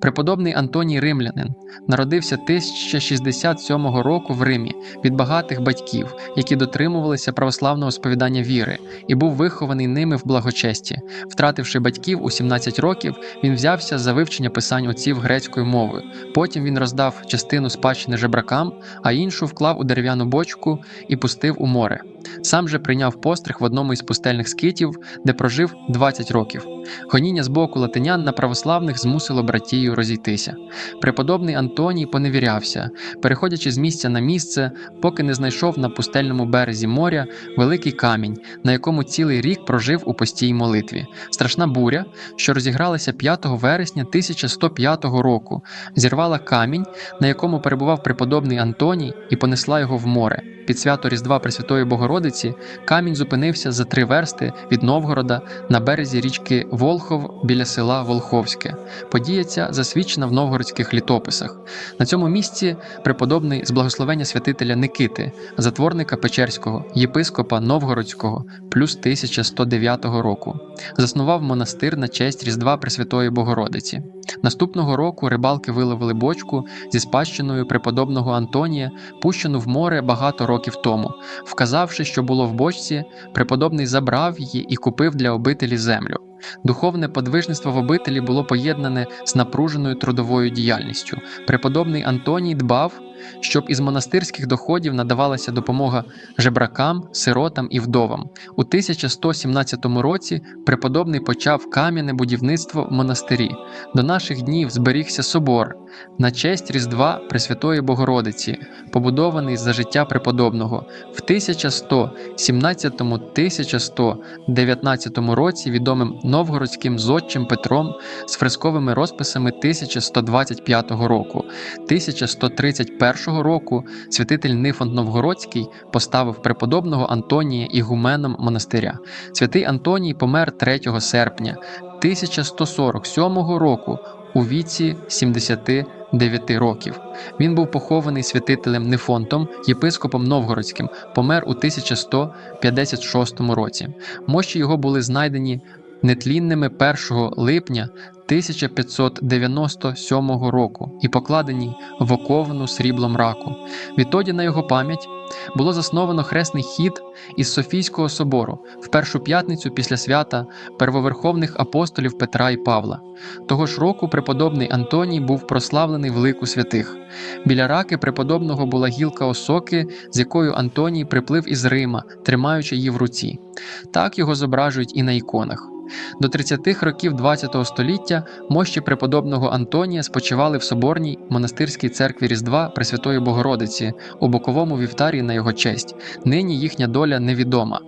Преподобний Антоній Римлянин народився 1067 року в Римі від багатих батьків, які дотримувалися православного сповідання віри, і був вихований ними в благочесті. Втративши батьків у 17 років, він взявся за вивчення писань отців грецькою мовою. Потім він роздав частину спадщини жебракам, а іншу вклав у дерев'яну бочку і пустив у море. Сам же прийняв постриг в одному із пустельних скитів, де прожив 20 років. Гоніння з боку латинян на православних змусило братію розійтися. Преподобний Антоній поневірявся, переходячи з місця на місце, поки не знайшов на пустельному березі моря великий камінь, на якому цілий рік прожив у постій молитві. Страшна буря, що розігралася 5 вересня 1105 року, зірвала камінь, на якому перебував преподобний Антоній, і понесла його в море. Під свято Різдва Пресвятої Богородиці камінь зупинився за три версти від Новгорода на березі річки Волхов біля села Волховське. Подія ця засвідчена в новгородських літописах. На цьому місці преподобний з благословення святителя Никити, затворника Печерського, єпископа Новгородського, плюс 1109 року, заснував монастир на честь Різдва Пресвятої Богородиці. Наступного року рибалки виловили бочку зі спадщиною преподобного Антонія, пущену в море багато років тому. Вказавши, що було в бочці, преподобний забрав її і купив для обителі землю. Духовне подвижництво в обителі було поєднане з напруженою трудовою діяльністю. Преподобний Антоній дбав, щоб із монастирських доходів надавалася допомога жебракам, сиротам і вдовам. У 1117 році преподобний почав кам'яне будівництво в монастирі. До наших днів зберігся собор на честь Різдва Пресвятої Богородиці, побудований за життя преподобного. В 1117-1119 році відомим новгородським зодчим Петром з фресковими розписами 1125 року. 1131 року святитель Нифонт Новгородський поставив преподобного Антонія ігуменом монастиря. Святий Антоній помер 3 серпня 1147 року у віці 79 років. Він був похований святителем Нефонтом, єпископом Новгородським, помер у 1156 році. Мощі його були знайдені нетлінними 1 липня 1597 року і покладені в оковану сріблом раку. Відтоді на його пам'ять було засновано хресний хід із Софійського собору в першу п'ятницю після свята первоверховних апостолів Петра і Павла. Того ж року преподобний Антоній був прославлений в лику святих. Біля раки преподобного була гілка осоки, з якою Антоній приплив із Рима, тримаючи її в руці. Так його зображують і на іконах. До 30-х років ХХ століття мощі преподобного Антонія спочивали в соборній монастирській церкві Різдва Пресвятої Богородиці у боковому вівтарі на його честь. Нині їхня доля невідома.